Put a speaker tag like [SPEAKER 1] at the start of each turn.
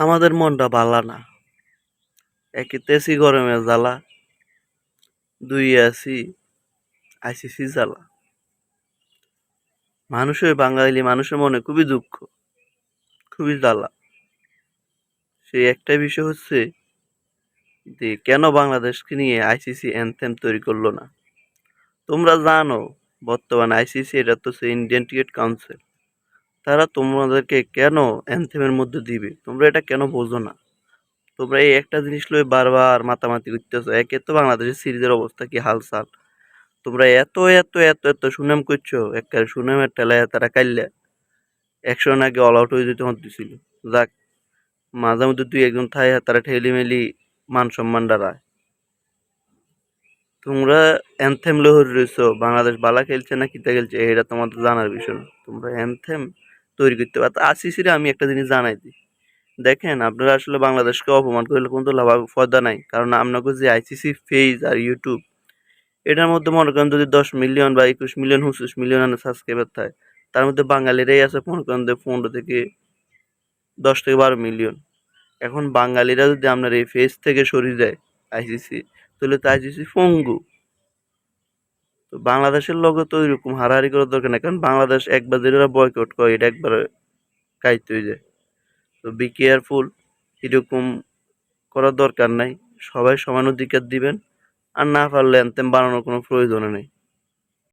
[SPEAKER 1] আমাদের মনটা ভালা না। একে তেসি গরমে জ্বালা দুই আছি আইসিসি জ্বালা। মানুষের বাঙালি, মানুষের মনে খুবই দুঃখ, খুবই জ্বালা। সেই একটা বিষয় হচ্ছে যে, কেন বাংলাদেশকে নিয়ে আইসিসি অ্যান্থেম তৈরি করল না? তোমরা জানো, বর্তমানে আইসিসি এটা তো সে ইন্ডিয়ান ক্রিকেট কাউন্সিল তারা তোমাদেরকে কেন অ্যানথেমের মধ্যে দিবে? তোমরা এটা কেন বোঝো না? তোমরা এই একটা জিনিস লয়ে বারবার মাতামাতি করতেছো। একে তো বাংলাদেশের সিরিজের অবস্থা কি হালচাল? তোমরা এত এত এত এত সুনাম করছ, একবারে সুনামের টেলায় তারা কাইলে একশো আগে অল আউট হয়ে যেতে মত দিছিল। যাক, মাঝে মধ্যে দুই একজন থাই তারা ঠেলি মেলি মান সম্মান ডারায় তোমরা অ্যানথেম লোহর রয়েছো বাংলাদেশ বালা খেলছে না কিতা খেলছে এটা তোমাদের জানার বিষয় না। তোমরা অ্যানথেম তৈরি করতে পারো আশিসিরে আমি একটা জিনিস জানাই দিই। দেখেন, আপনারা আসলে বাংলাদেশকে অপমান করলে কোনো লাভ ফয়দা নাই। কারণ আপনাকে যে আইসিসি ফেজ আর ইউটিউব এটার মধ্যে মনে করেন যদি দশ মিলিয়ন বা একুশ মিলিয়ন পঁচিশ মিলিয়ন সাবস্ক্রাইবার থাকে, তার মধ্যে বাঙালিরাই আছে মনে করেন যে পনেরো থেকে দশ থেকে বারো মিলিয়ন এখন বাঙালিরা যদি আপনার এই ফেজ থেকে সরিয়ে দেয় আইসিসি তাহলে তো আইসিসি পঙ্গু। তো বাংলাদেশের লগে তো ওইরকম হারাহারি করার দরকার নেই, কারণ বাংলাদেশ একবার যেটা বয়কট করে, এটা একবার কাইতে হয়ে যায় তো বি কেয়ারফুল এরকম করার দরকার নাই। সবাই সমান অধিকার দিবেন, আর না পারলে অ্যান্থেম বানানোর কোনো প্রয়োজনও নেই।